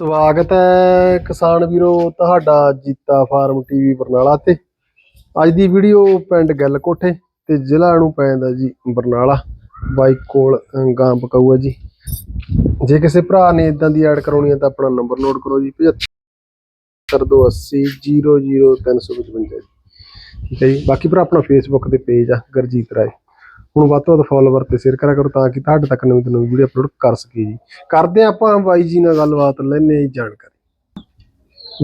ਸਵਾਗਤ ਹੈ ਕਿਸਾਨ ਵੀਰੋ, ਤੁਹਾਡਾ ਜੀਤਾ ਫਾਰਮ ਟੀਵੀ ਬਰਨਾਲਾ ਤੇ। ਅੱਜ ਦੀ ਵੀਡੀਓ ਪਿੰਡ ਗੱਲ ਕੋਠੇ ਤੇ ਜ਼ਿਲ੍ਹਾ ਨੂੰ ਪੈਂਦਾ ਜੀ ਬਰਨਾਲਾ। ਬਾਈ ਕੋਲ ਗਾਂ ਪਕਾਊ ਹੈ ਜੀ। ਜੇ ਕਿਸੇ ਭਰਾ ਨੇ ਇਦਾਂ ਦੀ ਐਡ ਕਰਾਉਣੀ ਹੈ ਤਾਂ ਆਪਣਾ ਨੰਬਰ ਨੋਟ ਕਰੋ ਜੀ 7528 00355 ਠੀਕ ਹੈ ਜੀ। ਬਾਕੀ ਭਰਾ, ਆਪਣਾ ਫੇਸਬੁੱਕ ਤੇ ਪੇਜ ਆ, ਗਰਜੀਤ ਰਾਏ। ਹੁਣ ਵੱਧ ਤੋਂ ਵੱਧ ਫਾਲੋਵਰ ਤੇ ਸ਼ੇਅਰ ਕਰਿਆ ਕਰੋ ਤਾਂ ਕਿ ਤੁਹਾਡੇ ਤੱਕ ਨਵੀਂ ਤੋਂ ਨਵੀਂ ਵੀਡੀਓ ਅਪਲੋਡ ਕਰ ਸਕੀਏ ਜੀ। ਕਰਦੇ ਹਾਂ ਆਪਾਂ ਬਾਈ ਜੀ ਨਾਲ ਗੱਲਬਾਤ ਲੈਣੇ ਜੀ ਜਾਣਕਾਰੀ।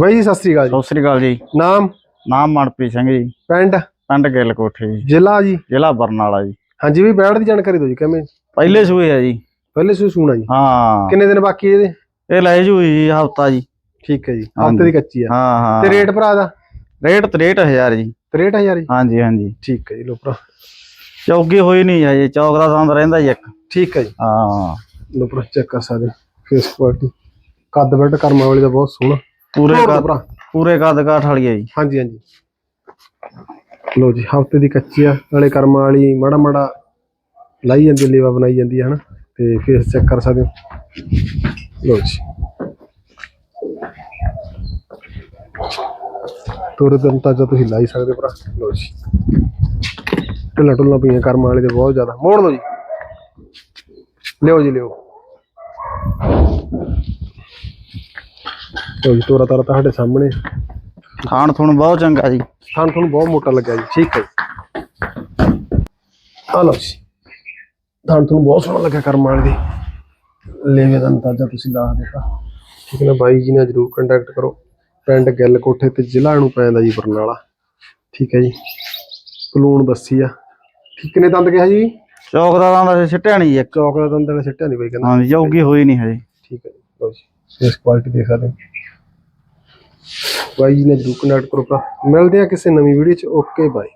ਬਾਈ ਜੀ ਸਤਿ ਸ੍ਰੀ ਅਕਾਲ ਜੀ। ਸਤਿ ਸ੍ਰੀ ਅਕਾਲ ਜੀ। ਨਾਮ? ਨਾਮ ਮਨਪ੍ਰੀਤ ਸਿੰਘ ਜੀ। ਪਿੰਡ? ਪਿੰਡ ਗਿੱਲ ਕੋਠੇ ਜੀ। ਜ਼ਿਲ੍ਹਾ ਜੀ? ਜ਼ਿਲ੍ਹਾ ਬਰਨਾਲਾ ਜੀ। ਹਾਂਜੀ ਵੀ ਬੈਠ ਦੀ ਜਾਣਕਾਰੀ ਦਿਓ ਜੀ ਕਿਵੇਂ? ਪਹਿਲੇ ਸੂਏ ਆ ਜੀ। ਪਹਿਲੇ ਸੂ ਸੁਣਾ ਜੀ। ਹਾਂ। ਕਿੰਨੇ ਦਿਨ ਬਾਕੀ ਇਹਦੇ? ਇਹ ਲੈ ਜੂ ਜੀ ਹਫਤਾ ਜੀ। ਠੀਕ ਹੈ ਜੀ। ਹਫ਼ਤੇ ਦੀ ਕੱਚੀ ਆ। ਹਾਂ ਹਾਂ। ਤੇ ਰੇਟ ਭਰਾ ਦਾ? ਰੇਟ 63000 ਜੀ। 63000 ਜੀ? ਹਾਂਜੀ ਹਾਂਜੀ। ਠੀਕ ਹੈ ਜੀ ਲੋ ਭਰਾ। ਚੌਕੀ ਹੋਈ ਨਹੀਂ ਹਜੇ ਚੌਕ ਦਾ ਸੰਦ ਰਹਿੰਦਾ ਜੀ ਇੱਕ। ਠੀਕ ਹੈ ਜੀ। ਹਾਂ। ਲੋ ਭਰਾ ਚੈੱਕ ਕਰ ਸਕਦੇ ਫੇਸ ਕੁਆਲਿਟੀ ਕੱਦ ਬੈਡ ਕਰਮਾ ਵਾਲੀ ਦਾ ਬਹੁਤ ਸੋਹਣਾ। ਪੂਰੇ ਕੱਦ ਪੂਰੇ ਕੱਦ ਕਾਠ ਵਾਲੀ ਹੈ ਜੀ। ਹਾਂਜੀ ਹਾਂਜੀ। ਲੋ ਜੀ ਹਫ਼ਤੇ ਦੀ ਕੱਚੀ ਆ। ਨਾਲੇ ਕਰਮਾਂ ਵਾਲੀ ਮਾੜਾ ਮਾੜਾ ਲਾਈ ਜਾਂਦੀ ਲੇਵਾ ਬਣਾਈ ਜਾਂਦੀ ਹੈ ਹਨਾ? ਤੇ ਫੇਸ ਚੈੱਕ ਕਰ ਸਕਦੇ ਹੋ। ਲੋ ਜੀ। ਤੁਰ ਦਿਨ ਤਾਂ ਜਦ ਤੁਸੀਂ ਲਾਈ ਸਕਦੇ ਭਰਾ। ਲੋ ਜੀ। ਢਿੱਲਾਂ ਢੁੱਲਾਂ ਪਈਆਂ ਕਰਮਾਂ ਵਾਲੇ ਦੇ ਬਹੁਤ ਜ਼ਿਆਦਾ। ਮੋੜ ਲਓ ਜੀ। ਲਿਓ ਜੀ ਲਿਓ। ਲਓ ਜੀ ਤੋਰਾ ਤਾਰਾ ਤੁਹਾਡੇ ਸਾਹਮਣੇ। ਖਾਣ ਥੁਣ ਬਹੁਤ ਚੰਗਾ ਜੀ। ਸਾਨੂੰ ਤੁਹਾਨੂੰ ਬਹੁਤ ਮੋਟਾ ਲੱਗਿਆ ਜੀ ਠੀਕ ਹੈ ਜੀ। ਆ ਲਓ ਜੀ। ਤੁਹਾਨੂੰ ਤੁਹਾਨੂੰ ਬਹੁਤ ਸੋਹਣਾ ਲੱਗਿਆ ਕਰਮ ਵਾਲੇ ਦੀ ਲੈਵੇ ਦਾ ਅੰਦਾਜ਼ਾ ਤੁਸੀਂ ਲਾ ਦਿੱਤਾ। ਠੀਕ ਹੈ ਨਾ ਬਾਈ ਜੀ ਨਾਲ ਜਰੂਰ ਕੰਟੈਕਟ ਕਰੋ। ਪਿੰਡ ਗਿੱਲ ਕੋਠੇ ਤੇ ਜ਼ਿਲ੍ਹਾ ਨੂੰ ਪੈਂਦਾ ਜੀ ਬਰਨਾਲਾ। ਠੀਕ ਹੈ ਜੀ। ਪਲੂਣ ਬੱਸੀ ਆ। ਠੀਕ ਨੇ ਦੰਦ ਗਿਆ ਜੀ? ਚੌਕ ਦਾ ਦੰਦ ਸਿੱਟਿਆ ਨਹੀਂ ਇੱਕ। ਚੌਕ ਦਾ ਦੰਦ ਨੇ ਸਿੱਟਿਆ ਨਹੀਂ ਬਾਈ ਕਹਿੰਦਾ। ਹਾਂਜੀ ਚੌਕੀ ਹੋਈ ਨਹੀਂ ਹਜੇ। ਠੀਕ ਹੈ ਜੀ ਲਓ ਜੀ ਇਸ ਕੁਆਲਿਟੀ ਦੇਖ ਸਕਦੇ ਬਾਈ ਜੀ ਨਾਲ ਜਰੂਰ ਕੰਟੈਕਟ ਕਰੋ ਭਰਾ ਮਿਲਦੇ ਆ ਕਿਸੇ ਨਵੀਂ ਵੀਡੀਓ ਚ। ਓਕੇ ਬਾਈ